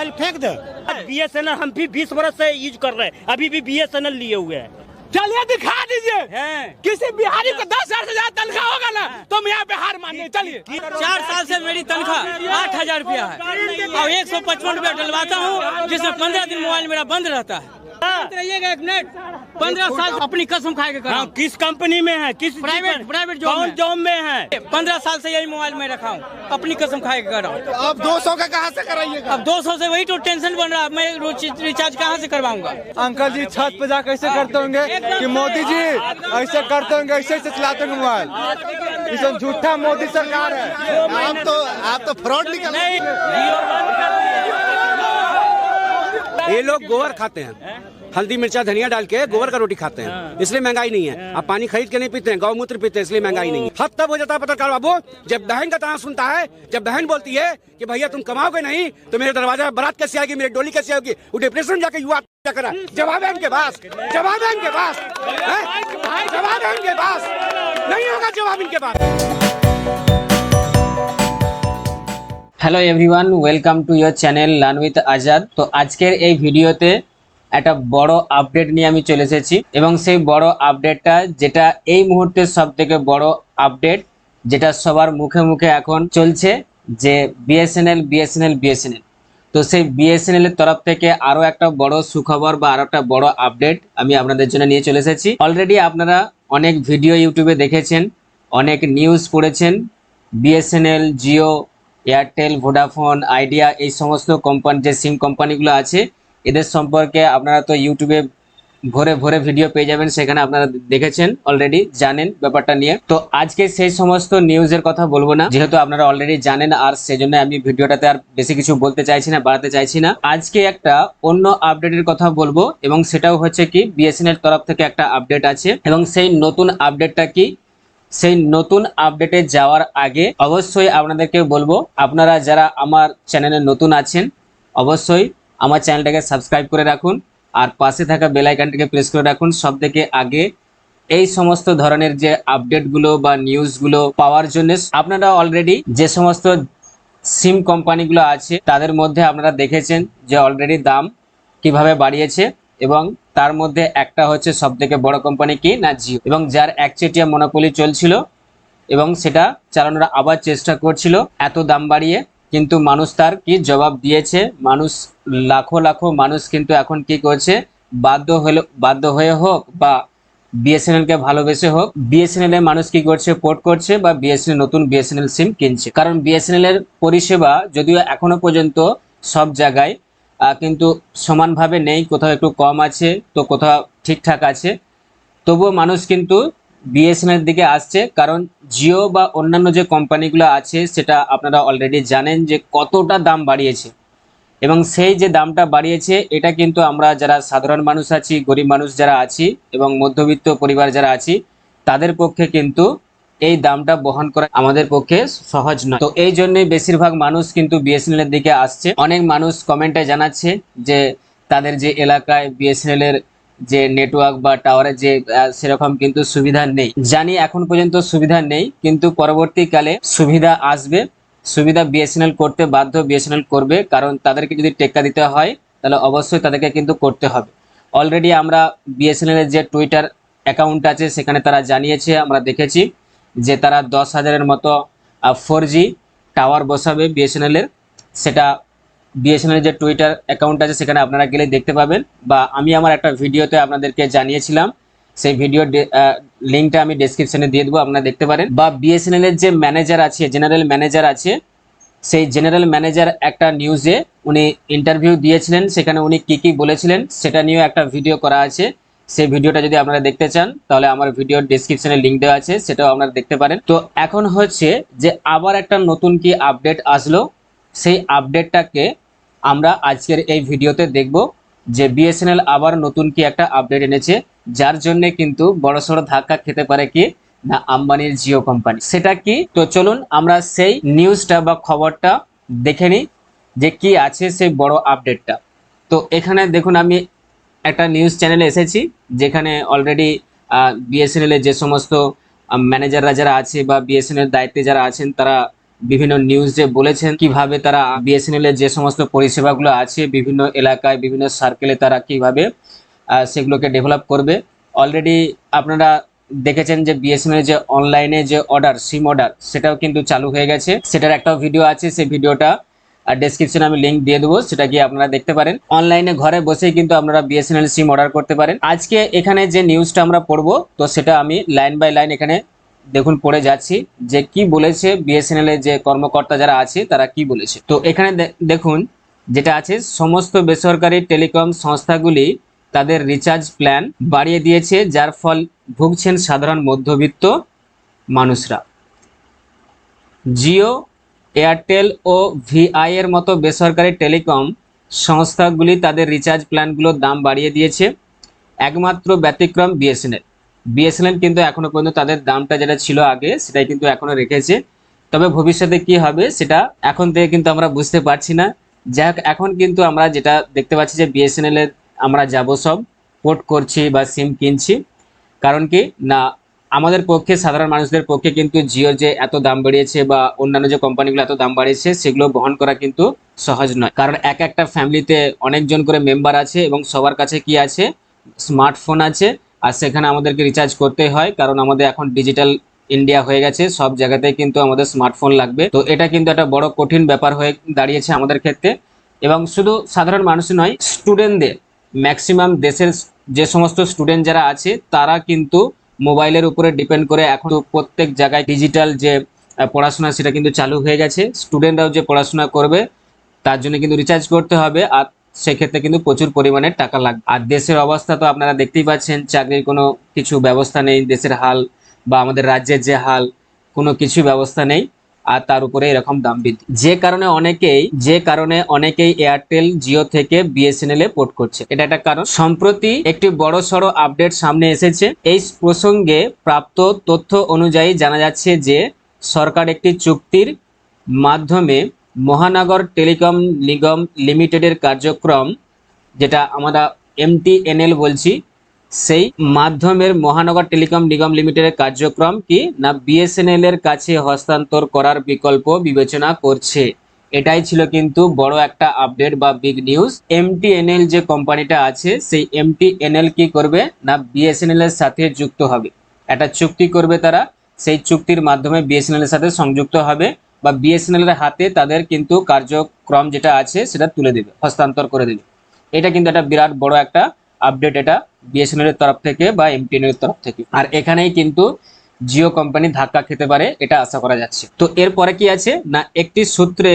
Mobile फेंक दे। B S N L हम भी बीस वर्ष से यूज़ कर रहे हैं। अभी भी बी एस एन एल लिए हुए हैं। चलिए दिखा दीजिए। किसी बिहारी को दस हज़ार से ज़्यादा तनख्वाह होगा ना तुम यहाँ पे हार मानिए चलिए। चार साल से मेरी तनख्वाह आठ हज़ार रुपया है। और एक सौ पचपन रुपया डलवाता हूँ जिसमें पंद्रह दिन मोबाइल मेरा बंद रहता है। रहिएगा एक मिनट। पंद्रह साल अपनी कसम खाए के हाँ, किस कंपनी में है? किस प्राइवेट प्राइवेट जॉब कौन जॉब में है? पंद्रह साल से यही मोबाइल में रखा हूँ। अपनी कसम खाए के कर रहा हूँ अब दो सौ का कहाँ से कराइएगा? अब दो सौ से वही तो टेंशन बन रहा है। मैं रोज रिचार्ज कहाँ से करवाऊँगा? अंकल जी छत पे जा कैसे करते होंगे कि मोदी जी ऐसे करते होंगे ऐसे ऐसे चलाते होंगे मोबाइल। झूठा मोदी सरकार है। आप तो आप तो फ्रॉड निकल ये लोग गोबर खाते हैं। हल्दी मिर्चा धनिया डाल के गोबर का रोटी खाते हैं। इसलिए महँगाई नहीं है। आप पानी खरीद के नहीं पीते हैं गौमूत्र पीते हैं इसलिए महँगाई नहीं है। हद तब हो जाता है पत्रकार बाबू जब बहन का ताना सुनता है जब बहन बोलती है कि भैया तुम कमाओगे नहीं तो मेरे दरवाज़ा में बारात कैसे आएगी मेरी डोली कैसे आएगी? वो डिप्रेशन जाके युवा करा? जवाब है इनके पास। जवाब है इनके पास। जवाब है इनके पास। नहीं होगा जवाब इनके पास। Hello everyone welcome to your channel learn with Azad তো আজকের এই ভিডিওতে একটা বড় আপডেট নিয়ে আমি চলে এসেছি এবং সেই বড় আপডেটটা যেটা এই মুহূর্তে সব থেকে বড় আপডেট যেটা সবার মুখে মুখে এখন চলছে, যে বিএসএনএল বিএসএনএল বিএসএনএল তো সেই বিএসএনএল এর তরফ থেকে আরও একটা বড় সুখবর বা আরও একটা বড় আপডেট আমি আপনাদের জন্য নিয়ে চলে এসেছি। অলরেডি আপনারা অনেক ভিডিও ইউটিউবে দেখেছেন, অনেক নিউজ পড়েছেন BSNL Jio Airtel Vodafone Idea এই সমস্ত কোম্পানি যে সিম কোম্পানিগুলো আছে, এদের সম্পর্কে আপনারা তো ইউটিউবে ভরে ভরে ভিডিও পেয়ে যাবেন, সেখানে আপনারা দেখেছেন অলরেডি জানেন ব্যাপারটা নিয়ে। তো আজকে সেই সমস্ত নিউজের কথা বলব না, যেহেতু আপনারা অলরেডি জানেন, আর সেজন্য আমি ভিডিওটাতে আর বেশি কিছু বলতে চাইছি না, বাড়াতে চাইছি না। আজকে একটা অন্য আপডেটের কথা বলব, এবং সেটাও হচ্ছে কি বিএসএনএল তরফ থেকে একটা আপডেট আছে, এবং সেই নতুন আপডেটটা কি সেই নতুন আপডেটে যাওয়ার আগে অবশ্যই আপনাদেরকে বলব, আপনারা যারা আমার চ্যানেলে নতুন আছেন, অবশ্যই আমার চ্যানেলটাকে সাবস্ক্রাইব করে রাখুন আর পাশে থাকা বেল আইকনটাকে প্রেস করে রাখুন। সব থেকে আগে এই সমস্ত ধরনের যে আপডেটগুলো বা নিউজগুলো পাওয়ার জন্য আপনারা অলরেডি যে সমস্ত সিম কোম্পানিগুলো আছে, তাদের মধ্যে আপনারা দেখেছেন যে অলরেডি দাম কীভাবে বাড়িয়েছে এবং তার মধ্যে একটা হচ্ছে সব থেকে বড় কোম্পানি কি? না জিও এবং যার একচেটিয়া মনোপলি চলছিল এবং সেটা চালানোর আবার চেষ্টা করছিল, এত দাম বাড়িয়ে কিন্তু মানুষ তার কি জবাব দিয়েছে? মানুষ, লাখো লাখো মানুষ কিন্তু এখন কি করছে? বাধ্য হলো, বাধ্য হয়ে হোক বা বিএসএনএল কে ভালোবেসে হোক বিএসএনএল এর মানুষ কি করছে? পোর্ট করছে বা বিএসএনএল নতুন বিএসএনএল সিম কিনছে। কারণ বিএসএনএল এর পরিষেবা যদিও এখনও পর্যন্ত সব জায়গায় কিন্তু সমানভাবে নেই, কোথাও একটু কম আছে, তো কোথাও ঠিকঠাক আছে। তবুও মানুষ কিন্তু বিএসএনএল দিকে আসছে, কারণ জিও বা অন্যান্য যে কোম্পানিগুলো আছে, সেটা আপনারা অলরেডি জানেন যে কতটা দাম বাড়িয়েছে। এবং সেই যে দামটা বাড়িয়েছে, এটা কিন্তু আমরা যারা সাধারণ মানুষ আছি, গরিব মানুষ যারা আছি, এবং মধ্যবিত্ত পরিবার যারা আছি, তাদের পক্ষে কিন্তু এই দামটা বহন করা আমাদের পক্ষে সহজ নয়। তো এই জন্যই বেশিরভাগ মানুষ কিন্তু বিএসএনএল এর দিকে আসছে। অনেক মানুষ কমেন্টে জানাচ্ছে যে তাদের যে এলাকায় বিএসএনএল এর যে নেটওয়ার্ক বা টাওয়ারের যে সেরকম কিন্তু সুবিধা নেই। জানি এখন পর্যন্ত সুবিধা নেই, কিন্তু পরবর্তীকালে সুবিধা আসবে। সুবিধা বিএসএনএল করতে বাধ্য বিএসএনএল করবে, কারণ তাদেরকে যদি টেক্কা দিতে হয়, তাহলে অবশ্যই তাদেরকে কিন্তু করতে হবে। অলরেডি আমরা বিএসএনএল এর যে টুইটার অ্যাকাউন্ট আছে, সেখানে তারা জানিয়েছে, আমরা দেখেছি। যে তারা দশ হাজারের মতো ফোর জি টাওয়ার বসাবে বিএসএনএল এর। সেটা বিএসএনএল যে টুইটার অ্যাকাউন্ট আছে, সেখানে আপনারা গেলে দেখতে পাবেন। বা আমি আমার একটা ভিডিওতে আপনাদেরকে জানিয়েছিলাম, সেই ভিডিও লিঙ্কটা আমি ডেসক্রিপশনে দিয়ে দেবো, আপনারা দেখতে পারেন। বা বিএসএনএল এর যে ম্যানেজার আছে জেনারেল ম্যানেজার আছে, সেই জেনারেল ম্যানেজার একটা নিউজে উনি ইন্টারভিউ দিয়েছিলেন। সেখানে উনি কি কি বলেছিলেন, সেটা নিয়েও একটা ভিডিও করা আছে। সেই ভিডিওটা যদি আপনারা দেখতে চান, তাহলে আমার ভিডিওর ডেসক্রিপশনে লিঙ্ক দেওয়া আছে, সেটাও আপনারা দেখতে পারেন। তো এখন হচ্ছে যে আবার একটা নতুন কি আপডেট আসলো, সেই আপডেটটাকে আমরা আজকের এই ভিডিওতে দেখব যে বিএসএনএল আবার নতুন কি একটা আপডেট এনেছে, যার জন্য কিন্তু বড়সড় ধাক্কা খেতে পারে কি না আম্বানির জিও কোম্পানি সেটা কি? তো চলুন আমরা সেই নিউজটা বা খবরটা দেখে নিই যে কি আছে সেই বড় আপডেটটা তো এখানে দেখুন আমি একটা নিউজ চ্যানেলে এসেছি, যেখানে অলরেডি বিএসএনএল যে সমস্ত ম্যানেজাররা যারা আছে বা বিএসএনএল দায়িত্বে যারা আছেন, তারা বিভিন্ন নিউজে বলেছেন কীভাবে তারা বিএসএনএল এর যে সমস্ত পরিষেবাগুলো আছে, বিভিন্ন এলাকায়, বিভিন্ন সার্কেলে তারা কীভাবে সেগুলোকে ডেভেলপ করবে। অলরেডি আপনারা দেখেছেন যে বিএসএনএল যে অনলাইনে যে অর্ডার সিম অর্ডার সেটাও কিন্তু চালু হয়ে গেছে। সেটার একটা ভিডিও আছে, সেই ভিডিওটা আর ডেসক্রিপশনে আমি লিংক দিয়ে দেবো, সেটা গিয়ে আপনারা দেখতে পারেন। অনলাইনে ঘরে বসেই কিন্তু আপনারা বিএসএনএল সিম অর্ডার করতে পারেন। আজকে এখানে যে নিউজটা আমরা পড়ব, তো সেটা আমি লাইন বাই লাইন এখানে দেখুন পড়ে যাচ্ছি, যে কি বলেছে বিএসএনএল এর যে কর্মকর্তা যারা আছে, তারা কি বলেছে। তো এখানে দেখুন, যেটা আছে, সমস্ত বেসরকারি টেলিকম সংস্থাগুলি তাদের রিচার্জ প্ল্যান বাড়িয়ে দিয়েছে, যার ফল ভুগছেন সাধারণ মধ্যবিত্ত মানুষরা। জিও এয়ারটেল ও ভিআই এর মতো বেসরকারি টেলিকম সংস্থাগুলি তাদের রিচার্জ প্ল্যানগুলোর দাম বাড়িয়ে দিয়েছে। একমাত্র ব্যতিক্রম বিএসএনএল বিএসএনএল কিন্তু এখনও পর্যন্ত তাদের দামটা যেটা ছিল আগে, সেটাই কিন্তু এখনও রেখেছে। তবে ভবিষ্যতে কি হবে, সেটা এখন থেকে কিন্তু আমরা বুঝতে পারছি না। যাই হোক, এখন কিন্তু আমরা যেটা দেখতে পাচ্ছি যে বিএসএনএল এর আমরা যাব সব। পোর্ট করছি বা সিম কিনছি। কারণ কি? না আমাদের পক্ষে, সাধারণ মানুষদের পক্ষে কিন্তু জিওর যে এত দাম বাড়িয়েছে বা অন্যান্য যে কোম্পানিগুলো এত দাম বাড়িয়েছে, সেগুলো বহন করা কিন্তু সহজ নয়। কারণ এক একটা ফ্যামিলিতে অনেকজন করে মেম্বার আছে এবং সবার কাছে কি আছে? স্মার্টফোন আছে। আর সেখানে আমাদেরকে রিচার্জ করতে হয়, কারণ আমাদের এখন ডিজিটাল ইন্ডিয়া হয়ে গেছে, সব জায়গাতেই কিন্তু আমাদের স্মার্টফোন লাগবে। তো এটা কিন্তু একটা বড় কঠিন ব্যাপার হয়ে দাঁড়িয়েছে আমাদের ক্ষেত্রে। এবং শুধু সাধারণ মানুষ নয়, স্টুডেন্টদের, ম্যাক্সিমাম দেশের যে সমস্ত স্টুডেন্ট যারা আছে, তারা কিন্তু মোবাইলের উপরে ডিপেন্ড করে এখন প্রত্যেক জায়গায় ডিজিটাল যে পড়াশোনা সেটা কিন্তু চালু হয়ে গেছে। স্টুডেন্টরাও যে পড়াশোনা করবে, তার জন্য কিন্তু রিচার্জ করতে হবে আর সেক্ষেত্রে কিন্তু প্রচুর পরিমাণে টাকা লাগবে। আর দেশের অবস্থা তো আপনারা দেখতেই পাচ্ছেন, চাকরির কোনো কিছু ব্যবস্থা নেই, দেশের হাল বা আমাদের রাজ্যের যে হাল, কোনো কিছু ব্যবস্থা নেই। আর তার উপরে এরকম দাম বৃদ্ধি যে কারণে অনেকেই, যে কারণে অনেকেই এয়ারটেল জিও থেকে বিএসএনএল এ পোর্ট করছে। এটা একটা কারণ। সম্প্রতি একটি বড় সড়ো আপডেট সামনে এসেছে। এই প্রসঙ্গে প্রাপ্ত তথ্য অনুযায়ী জানা যাচ্ছে যে, সরকার একটি চুক্তির মাধ্যমে মহানগর টেলিকম নিগম লিমিটেডের কার্যক্রম, যেটা আমরা এমটিএনএল বলছি সেই মাধ্যমের মহানগর টেলিকম নিগম লিমিটেডের কার্যক্রম কি না বিএসএনএল এর কাছে হস্তান্তর করার বিকল্প বিবেচনা করছে? এটাই ছিল কিন্তু বড় একটা আপডেট বা বিগ নিউজ এমটিএনএল যে কোম্পানিটা আছে, সেই এমটিএনএল কি করবে না বিএসএনএল এর সাথে যুক্ত হবে? একটা চুক্তি করবে তারা, সেই চুক্তির মাধ্যমে বিএসএনএল এর সাথে সংযুক্ত হবে বা বিএসএনএল এর হাতে তাদের কিন্তু কার্যক্রম যেটা আছে, সেটা তুলে দেবে, হস্তান্তর করে দেবে। এটা কিন্তু একটা বিরাট বড় একটা আপডেট এটা বিএসএনএল এর তরফ থেকে বা এমটিএনএল এর তরফ থেকে। আর এখানেই কিন্তু জিও কোম্পানি ধাক্কা খেতে পারে, এটা আশা করা যাচ্ছে। তো এরপরে কি আছে? না, একটি সূত্রে,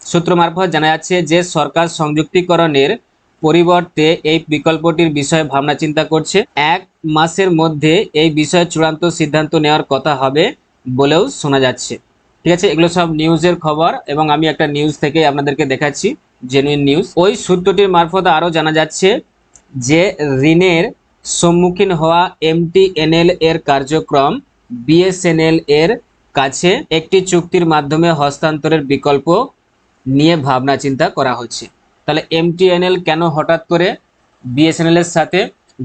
সূত্র মারফত জানা যাচ্ছে যে সরকার সংযুক্তিকরণের পরিবর্তে এই বিকল্পটির বিষয়ে ভাবনা চিন্তা করছে। এক মাসের মধ্যে এই বিষয়ে চূড়ান্ত সিদ্ধান্ত নেওয়ার কথা হবে বলেও শোনা যাচ্ছে। ঠিক আছে? এগুলো সব নিউজের খবর এবং আমি একটা নিউজ থেকে আপনাদেরকে দেখাচ্ছি জেনুইন নিউজ ওই সূত্রটির মারফত আরও জানা যাচ্ছে যে ঋণের সম্মুখীন হওয়া এমটিএনএল এর কার্যক্রম বিএসএনএল এর কাছে একটি চুক্তির মাধ্যমে হস্তান্তরের বিকল্প নিয়ে ভাবনা চিন্তা করা হচ্ছে। তাহলে এমটিএনএল কেন হঠাৎ করে বিএসএনএল এর সাথে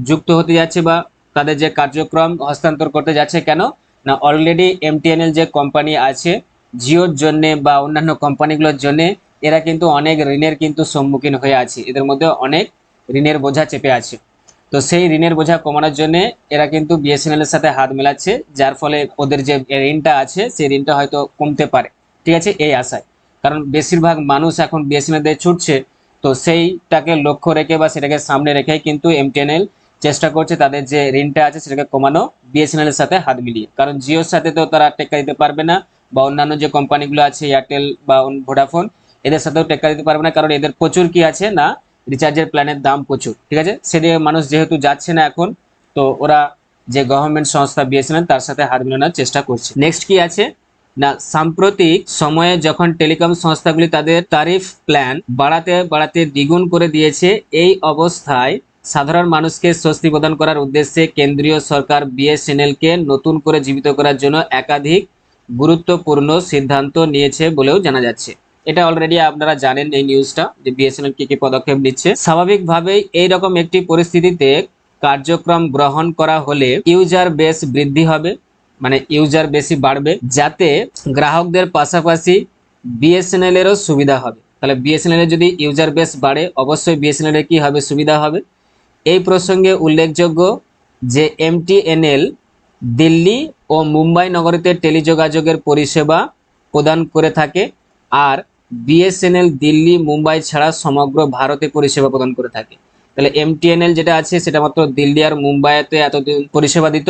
যুক্ত হতে যাচ্ছে বা তাদের যে কার্যক্রম হস্তান্তর করতে যাচ্ছে কেন? না অলরেডি এমটিএনএল যে কোম্পানি আছে, জিওর জন্যে বা অন্যান্য কোম্পানিগুলোর জন্যে এরা কিন্তু অনেক ঋণের কিন্তু সম্মুখীন হয়ে আছে। এদের মধ্যে অনেক ঋণের বোঝা চেপে আছে। তো সেই ঋণের বোঝা কমানোর জন্য এরা কিন্তু বিএসএনএল এর সাথে হাত মেলাচ্ছে, যার ফলে ওদের যে ঋণটা আছে, সেই ঋণটা হয়তো কমতে পারে। ঠিক আছে? এই আশায়। কারণ বেশিরভাগ মানুষ এখন বিএসএনএল দিয়ে ছুটছে, তো সেইটাকে লক্ষ্য রেখে বা সেটাকে সামনে রেখেই কিন্তু এমটিএনএল চেষ্টা করছে তাদের যে ঋণটা আছে, সেটাকে কমানো বিএসএনএল এর সাথে হাত মিলিয়ে। কারণ জিওর সাথে তো তারা টেক্কা দিতে পারবে না, বা অন্যান্য যে কোম্পানিগুলো আছে এয়ারটেল বা ভোডাফোন এদের সাথেও টেক্কা দিতে পারবে না, কারণ এদের প্রচুর কি আছে না রিচার্জের প্ল্যানের দাম প্রচুর, ঠিক আছে? সেদিকে মানুষ যেহেতু যাচ্ছে না এখন, তো ওরা যে গভর্নমেন্ট সংস্থা বিএসএনএল তার সাথে হাত মিলানোর চেষ্টা করছে। নেক্সট কি আছে? না, সাম্প্রতিক সময়ে যখন টেলিকম সংস্থাগুলি তাদের তারিফ প্ল্যান বাড়াতে বাড়াতে দ্বিগুণ করে দিয়েছে, এই অবস্থায় সাধারণ মানুষকে স্বস্তি প্রদান করার উদ্দেশ্যে কেন্দ্রীয় সরকার বিএসএনএল কে নতুন করে জীবিত করার জন্য একাধিক গুরুত্বপূর্ণ সিদ্ধান্ত নিয়েছে বলেও জানা যাচ্ছে। এটা অলরেডি আপনারা জানেন এই নিউজটা যে বিএসএনএল কি কি পদক্ষেপ নিচ্ছে। স্বাভাবিকভাবেই এইরকম একটি পরিস্থিতিতে কার্যক্রম গ্রহণ করা হলে ইউজার বেস বৃদ্ধি হবে মানে ইউজার বেশি বাড়বে, যাতে গ্রাহকদের পাশাপাশি বিএসএনএল এরও সুবিধা হবে। তাহলে বিএসএনএল এর যদি ইউজার বেস বাড়ে, অবশ্যই বিএসএনএল এর কি হবে? সুবিধা হবে। এই প্রসঙ্গে উল্লেখযোগ্য যে এমটিএনএল দিল্লি ও মুম্বাই নগরীতে টেলিযোগাযোগের পরিষেবা প্রদান করে থাকে, আর বিএসএনএল দিল্লি, মুম্বাই ছাড়া সমগ্র ভারতে পরিষেবা প্রদান করে থাকে। তাহলে এমটিএনএল যেটা আছে, সেটা মাত্র দিল্লি আর মুম্বাইতে এতদিন পরিষেবা দিত,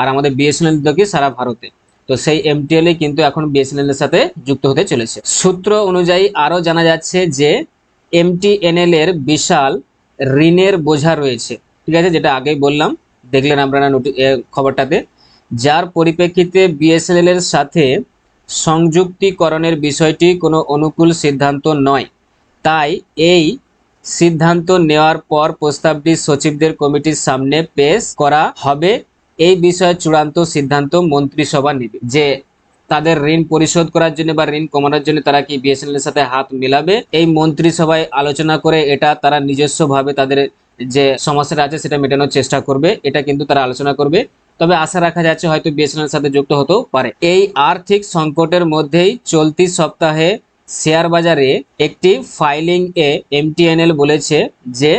আর আমাদের বিএসএনএল দিত কি সারা ভারতে। তো সেই এমটিএল কিন্তু এখন বিএসএনএল এর সাথে যুক্ত হতে চলেছে। সূত্র অনুযায়ী আরও জানা যাচ্ছে যে এমটিএনএল এর বিশাল ঋণের বোঝা রয়েছে। ঠিক আছে, যেটা আগেই বললাম, দেখলেন আপনারা নোটি খবরটাতে। যার পরিপ্রেক্ষিতে বিএসএনএল এর সাথে সংযুক্তিকরণের বিষয়টি কোনো অনুকূল সিদ্ধান্ত নয়। তাই এই সিদ্ধান্ত নেওয়ার পর প্রস্তাবটি সচিবদের কমিটির সামনে পেশ করা হবে। এই বিষয়ে চূড়ান্ত সিদ্ধান্ত মন্ত্রিসভা নেবে। যে তাদের ঋণ পরিশোধ করার জন্য বা ঋণ কমানোর জন্য তারা কি বিএসএনএল এর সাথে হাত মিলাবে? এই মন্ত্রিসভায় আলোচনা করে এটা তারা নিজস্বভাবে তাদের যে সমস্যাটা আছে সেটা মেটানোর চেষ্টা করবে। এটা কিন্তু তারা আলোচনা করবে। তবে আশা রাখা যাচ্ছে হয়তো বিএসএনএল সাথে যুক্ত হতেও পারে। এই আর্থিক সংকটের মধ্যেই চলতি সপ্তাহে শেয়ার বাজারে একটি ফাইলিং এ এমটিএনএল বলেছে যে,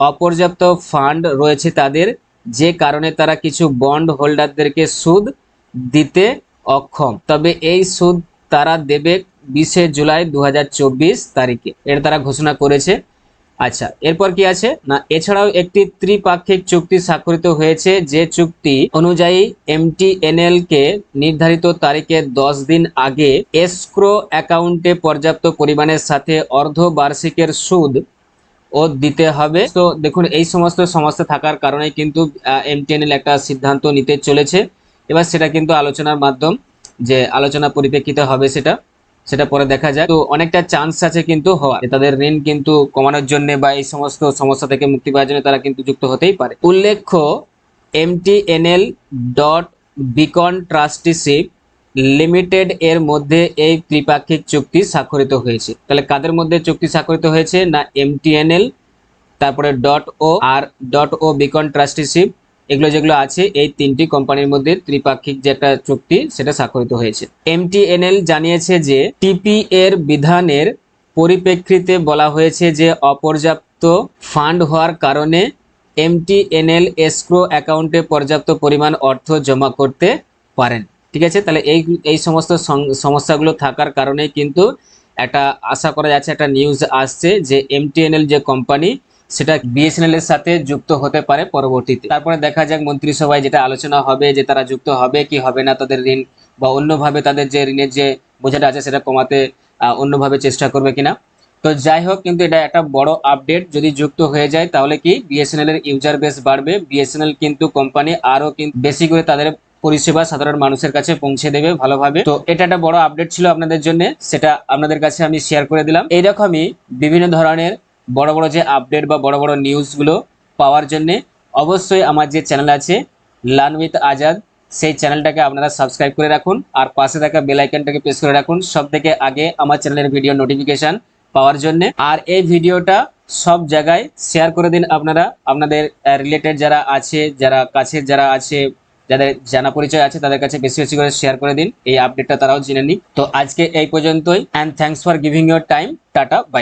অপর্যাপ্ত ফান্ড রয়েছে তাদের, যে কারণে তারা কিছু বন্ড হোল্ডারদেরকে সুদ দিতে অক্ষম। তবে এই সুদ তারা দেবে বিশে জুলাই দু হাজার চব্বিশ তারিখে। এটা তারা ঘোষণা করেছে। আচ্ছা এরপর কি আছে? না, এছাড়াও একটি ত্রিপাক্ষিক চুক্তি স্বাক্ষরিত হয়েছে, যে চুক্তি অনুযায়ী এমটিএনএল কে নির্ধারিত তারিখে দশ দিন আগে এসক্রো অ্যাকাউন্টে পর্যাপ্ত পরিমাণের সাথে অর্ধবার্ষিকের সুদ ও দিতে হবে। তো দেখুন, এই সমস্ত সমস্যা থাকার কারণে কিন্তু এমটিএনএল একটা সিদ্ধান্ত নিতে চলেছে। এবার সেটা কিন্তু আলোচনার মাধ্যম, যে আলোচনা পরিপ্রেক্ষিতে হবে সেটা। সেটা পরে দেখা যায়। তো অনেকটা চান্স আছে কিন্তু হওয়ার। তাদের ঋণ কিন্তু কমানোর জন্য বা এই সমস্ত সমস্যা থেকে মুক্তি পাওয়ার জন্য তারা কিন্তু যুক্ত হতেই পারে। উল্লেখ্য MTNL dot Beacon Trusteeship Limited এর মধ্যে এই ত্রিপাক্ষিক চুক্তি স্বাক্ষরিত হয়েছে। তাহলে কাদের মধ্যে চুক্তি স্বাক্ষরিত হয়েছে? না এমটিএনএল তারপরে ডট ও আর ডট ও বিকন ট্রাস্টিশিপ এগুলো যেগুলো আছে, এই তিনটি কোম্পানির মধ্যে ত্রিপাক্ষিক যে একটা চুক্তি, সেটা স্বাক্ষরিত হয়েছে। এমটিএনএল জানিয়েছে যে টিপি এর বিধানের পরিপ্রেক্ষিতে বলা হয়েছে যে, অপর্যাপ্ত ফান্ড হওয়ার কারণে এমটিএনএল এসক্রো অ্যাকাউন্টে পর্যাপ্ত পরিমাণ অর্থ জমা করতে পারেন। ঠিক আছে? তাহলে এই এই সমস্ত সমস্যাগুলো থাকার কারণে কিন্তু একটা, আশা করা যাচ্ছে একটা নিউজ আসছে যে, এমটিএনএল যে কোম্পানি সেটা বিএসএনএল এর সাথে যুক্ত হতে পারে পরবর্তীতে। তারপরে দেখা যাক মন্ত্রিসভায় যেটা আলোচনা হবে, যে তারা যুক্ত হবে কি হবে না, তাদের ঋণ বা অন্যভাবে তাদের যে ঋণের যে বোঝাটা আছে সেটা কমাতে অন্যভাবে চেষ্টা করবে কিনা। তো যাই হোক, কিন্তু এটা একটা বড় আপডেট যদি যুক্ত হয়ে যায়, তাহলে কি বিএসএনএল এর ইউজার বেস বাড়বে? বিএসএনএল কিন্তু কোম্পানি আরও কিন্তু বেশি করে তাদের পরিষেবা সাধারণ মানুষের কাছে পৌঁছে দেবে ভালোভাবে। তো এটা একটা বড় আপডেট ছিল আপনাদের জন্য, সেটা আপনাদের কাছে আমি শেয়ার করে দিলাম। এইরকমই বিভিন্ন ধরনের বড় বড় যে আপডেট বা বড় বড় নিউজগুলো পাওয়ার জন্য অবশ্যই আমার যে চ্যানেল আছে লার্ন উইথ আজাদ সেই চ্যানেলটাকে আপনারা সাবস্ক্রাইব করে রাখুন আর পাশে থাকা বেল আইকনটাকে প্রেস করে রাখুন। সব থেকে আগে আমার চ্যানেলের ভিডিও নোটিফিকেশন পাওয়ার জন্য। আর এই ভিডিওটা সব জায়গায় শেয়ার করে দিন আপনারা। আপনাদের রিলেটেড যারা আছে, যারা কাছের যারা আছে, যাদের জানা পরিচয় আছে, তাদের কাছে বেশি বেশি করে শেয়ার করে দিন। এই আপডেটটা তারাও জেনে নিক। তো আজকে এই পর্যন্তই। And thanks for giving your time tata bye